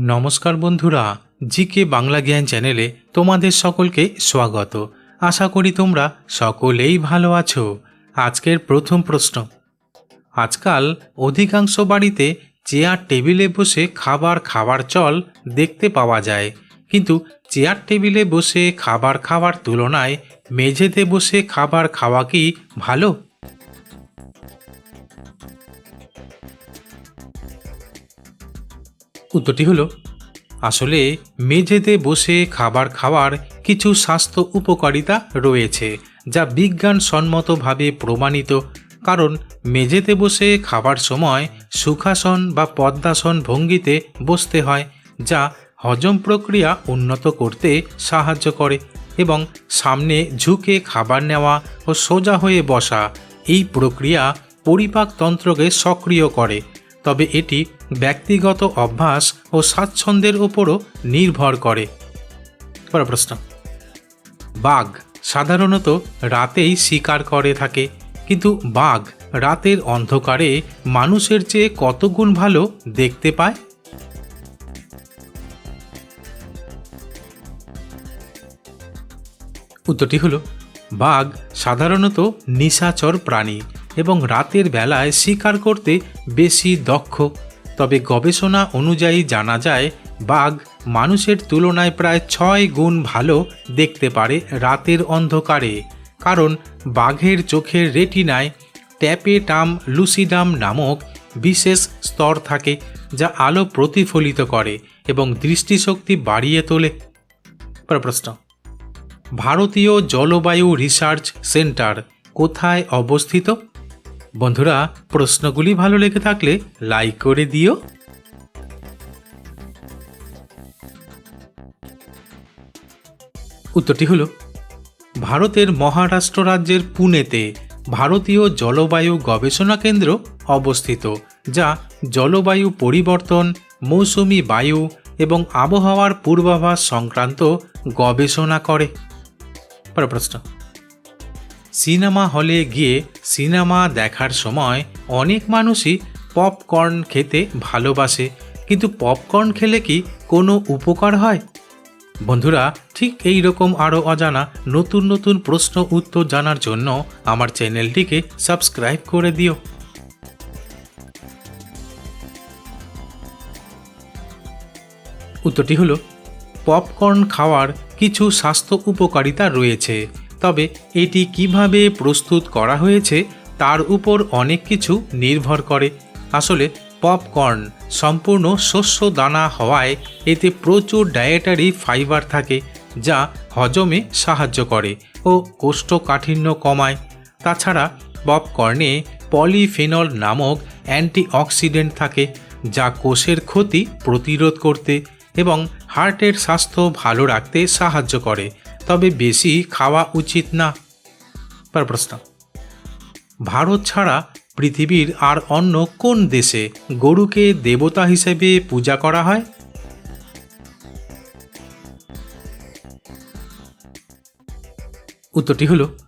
নমস্কার বন্ধুরা, জিকে বাংলা জ্ঞান চ্যানেলে তোমাদের সকলকে স্বাগত। আশা করি তোমরা সকলেই ভালো আছো। আজকের প্রথম প্রশ্ন। আজকাল অধিকাংশ বাড়িতে চেয়ার টেবিলে বসে খাবার খাওয়ার চল দেখতে পাওয়া যায়। কিন্তু চেয়ার টেবিলে বসে খাবার খাওয়ার তুলনায় মেঝেতে বসে খাবার খাওয়া কি ভালো? উত্তরটি হলো, আসলে মেঝেতে বসে খাবার খাওয়ার কিছু স্বাস্থ্য উপকারিতা রয়েছে, যা বিজ্ঞানসম্মতভাবে প্রমাণিত, কারণ মেঝেতে বসে খাবার সময় সুখাসন বা পদ্মাসন ভঙ্গিতে বসতে হয়, যা হজম প্রক্রিয়া উন্নত করতে সাহায্য করে এবং সামনে ঝুঁকে খাবার নেওয়া ও সোজা হয়ে বসা, এই প্রক্রিয়া পরিপাকতন্ত্রকে সক্রিয় করে। তবে এটি ব্যক্তিগত অভ্যাস ও স্বাচ্ছন্দ্যের উপরও নির্ভর করে। প্রশ্ন। বাঘ সাধারণত রাতেই শিকার করে থাকে, কিন্তু বাঘ রাতের অন্ধকারে মানুষের চেয়ে কতগুণ ভালো দেখতে পায়? উত্তরটি হলো, বাঘ সাধারণত নিশাচর প্রাণী এবং রাতের বেলায় শিকার করতে বেশি দক্ষ। তবে গবেষণা অনুযায়ী জানা যায়, বাঘ মানুষের তুলনায় প্রায় ছয় গুণ ভালো দেখতে পারে রাতের অন্ধকারে। কারণ বাঘের চোখের রেটিনায় ট্যাপেটাম লুসিডাম নামক বিশেষ স্তর থাকে, যা আলো প্রতিফলিত করে এবং দৃষ্টিশক্তি বাড়িয়ে তোলে। প্রশ্ন ভারতীয় জলবায়ু রিসার্চ সেন্টার কোথায় অবস্থিত? বন্ধুরা, প্রশ্নগুলি ভালো লেগে থাকলে লাইক করে দিও। উত্তরটি হলো, ভারতের মহারাষ্ট্র রাজ্যের পুনেতে ভারতীয় জলবায়ু গবেষণা কেন্দ্র অবস্থিত, যা জলবায়ু পরিবর্তন, মৌসুমি বায়ু এবং আবহাওয়ার পূর্বাভাস সংক্রান্ত গবেষণা করে। পরের প্রশ্ন। সিনেমা হলে গিয়ে সিনেমা দেখার সময় অনেক মানুষই পপকর্ন খেতে ভালোবাসে। কিন্তু পপকর্ন খেলে কি কোনো উপকার হয়? বন্ধুরা, ঠিক এই রকম আরও অজানা নতুন নতুন প্রশ্ন উত্তর জানার জন্য আমার চ্যানেলটিকে সাবস্ক্রাইব করে দিও। উত্তরটি হলো, পপকর্ন খাওয়ার কিছু স্বাস্থ্য উপকারিতা রয়েছে। তবে এটি কীভাবে প্রস্তুত করা হয়েছে তার উপর অনেক কিছু নির্ভর করে। আসলে পপকর্ন সম্পূর্ণ শস্য দানা হওয়ায় এতে প্রচুর ডায়েটারি ফাইবার থাকে, যা হজমে সাহায্য করে ও কোষ্ঠকাঠিন্য কমায়। তাছাড়া পপকর্নে পলিফেনল নামক অ্যান্টিঅক্সিডেন্ট থাকে, যা কোষের ক্ষতি প্রতিরোধ করতে এবং হার্টের স্বাস্থ্য ভালো রাখতে সাহায্য করে। তবে বেশি খাওয়া উচিত না। পর প্রশ্ন। ভারত ছাড়া পৃথিবীর আর অন্য কোন দেশে গরুকে দেবতা হিসেবে পূজা করা হয়? উত্তরটি হলো,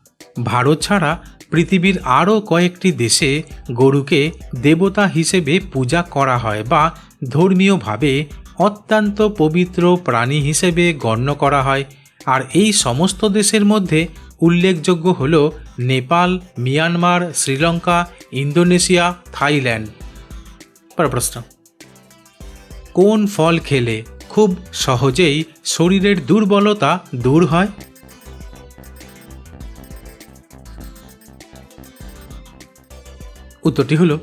ভারত ছাড়া পৃথিবীর আরও কয়েকটি দেশে গরুকে দেবতা হিসেবে পূজা করা হয় বা ধর্মীয়ভাবে অত্যন্ত পবিত্র প্রাণী হিসেবে গণ্য করা হয়। আর এই সমস্ত দেশের মধ্যে উল্লেখযোগ্য হল Nepal, Myanmar, Sri Lanka, Indonesia, Thailand. পরের প্রশ্ন। কোন ফল খেলে খুব সহজেই শরীরের দুর্বলতা দূর হয়? উত্তরটি হলো,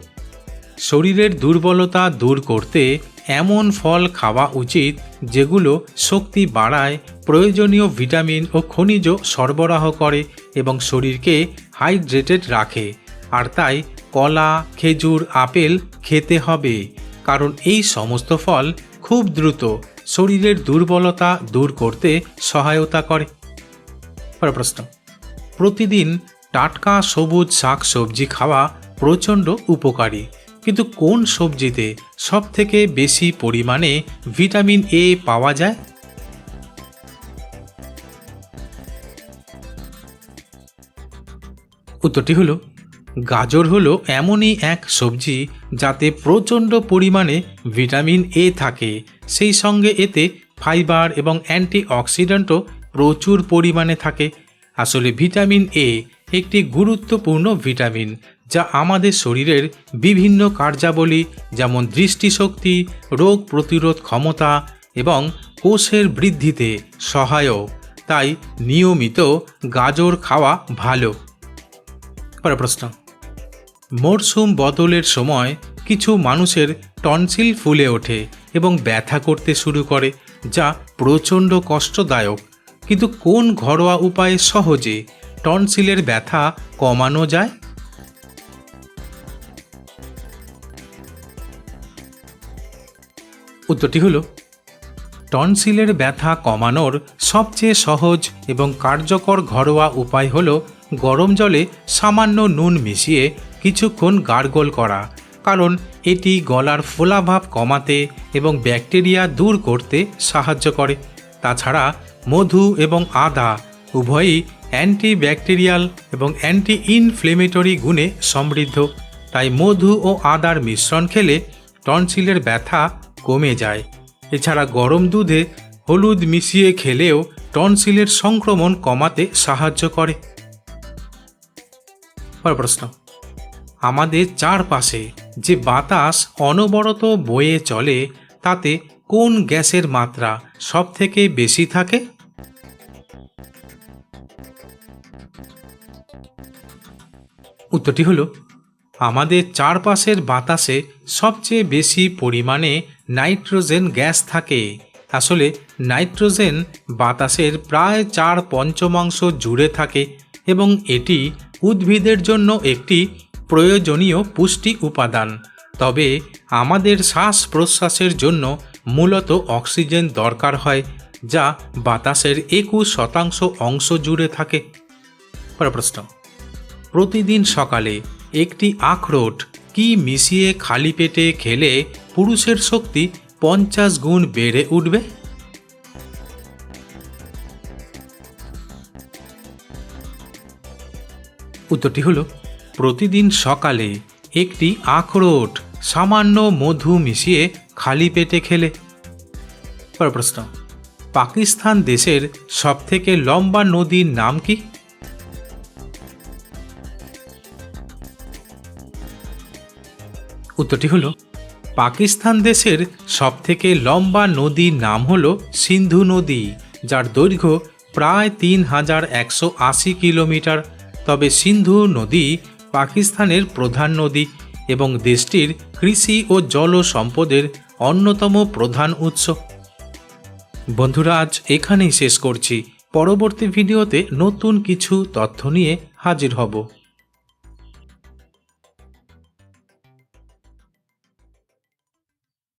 শরীরের দুর্বলতা দূর করতে এমন ফল খাওয়া উচিত যেগুলো শক্তি বাড়ায় প্রয়োজনীয় ভিটামিন ও খনিজ সরবরাহ করে এবং শরীরকে হাইড্রেটেড রাখে। আর তাই কলা, খেজুর, আপেল খেতে হবে, কারণ এই সমস্ত ফল খুব দ্রুত শরীরের দুর্বলতা দূর করতে সহায়তা করে। প্রশ্ন। প্রতিদিন টাটকা সবুজ শাক সবজি খাওয়া প্রচণ্ড উপকারী। কিন্তু কোন সবজিতে সব থেকে বেশি পরিমাণে ভিটামিন এ পাওয়া যায়? উত্তরটি হলো, গাজর হলো এমনই এক সবজি যাতে প্রচণ্ড পরিমাণে ভিটামিন এ থাকে। সেই সঙ্গে এতে ফাইবার এবং অ্যান্টিঅক্সিডেন্টও প্রচুর পরিমাণে থাকে। আসলে ভিটামিন এ একটি গুরুত্বপূর্ণ ভিটামিন যা আমাদের শরীরের বিভিন্ন কার্যাবলী যেমন দৃষ্টিশক্তি, রোগ প্রতিরোধ ক্ষমতা এবং কোষের বৃদ্ধিতে সহায়ক। তাই নিয়মিত গাজর খাওয়া ভালো। পরের প্রশ্ন। মরশুম বদলের সময় কিছু মানুষের টনসিল ফুলে ওঠে এবং ব্যথা করতে শুরু করে, যা প্রচণ্ড কষ্টদায়ক। কিন্তু কোন ঘরোয়া উপায়ে সহজে টনসিলের ব্যথা কমানো যায়? উত্তরটি হলো, টনসিলের ব্যথা কমানোর সবচেয়ে সহজ এবং কার্যকর ঘরোয়া উপায় হল গরম জলে সামান্য নুন মিশিয়ে কিছুক্ষণ গার্গল করা, কারণ এটি গলার ফোলাভাব কমাতে এবং ব্যাকটেরিয়া দূর করতে সাহায্য করে। তাছাড়া মধু এবং আদা উভয়ই অ্যান্টিব্যাকটেরিয়াল এবং অ্যান্টি ইনফ্লেমেটরি গুণে সমৃদ্ধ, তাই মধু ও আদার মিশ্রণ খেলে টনসিলের ব্যথা কমে যায়। এছাড়া গরম দুধে হলুদ মিশিয়ে খেলেও টনসিলের সংক্রমণ কমাতে সাহায্য করে। পরের প্রশ্ন। আমাদের চারপাশে যে বাতাস অনবরত বয়ে চলে, তাতে কোন গ্যাসের মাত্রা সব থেকে বেশি থাকে? উত্তরটি হলো, আমাদের চারপাশের বাতাসে সবচেয়ে বেশি পরিমাণে নাইট্রোজেন গ্যাস থাকে। আসলে নাইট্রোজেন বাতাসের প্রায় চার পঞ্চমাংশ জুড়ে থাকে এবং এটি উদ্ভিদের জন্য একটি প্রয়োজনীয় পুষ্টি উপাদান। তবে আমাদের শ্বাস প্রশ্বাসের জন্য মূলত অক্সিজেন দরকার হয়, যা বাতাসের একুশ শতাংশ অংশ জুড়ে থাকে। প্রশ্ন। প্রতিদিন সকালে একটি আখরোট কি মিশিয়ে খালি পেটে খেলে পুরুষের শক্তি পঞ্চাশ গুণ বেড়ে উঠবে? উত্তরটি হল, প্রতিদিন সকালে একটি আখরোট সামান্য মধু মিশিয়ে খালি পেটে খেলে। পরের প্রশ্ন, পাকিস্তান দেশের সবথেকে লম্বা নদীর নাম কি? উত্তরটি হল, পাকিস্তান দেশের সবথেকে লম্বা নদীর নাম হল সিন্ধু নদী, যার দৈর্ঘ্য প্রায় তিন হাজার একশো আশি কিলোমিটার। তবে সিন্ধু নদী পাকিস্তানের প্রধান নদী এবং দেশটির কৃষি ও জল সম্পদের অন্যতম প্রধান উৎস। বন্ধুরা, আজ এখানেই শেষ করছি। পরবর্তী ভিডিওতে নতুন কিছু তথ্য নিয়ে হাজির হব।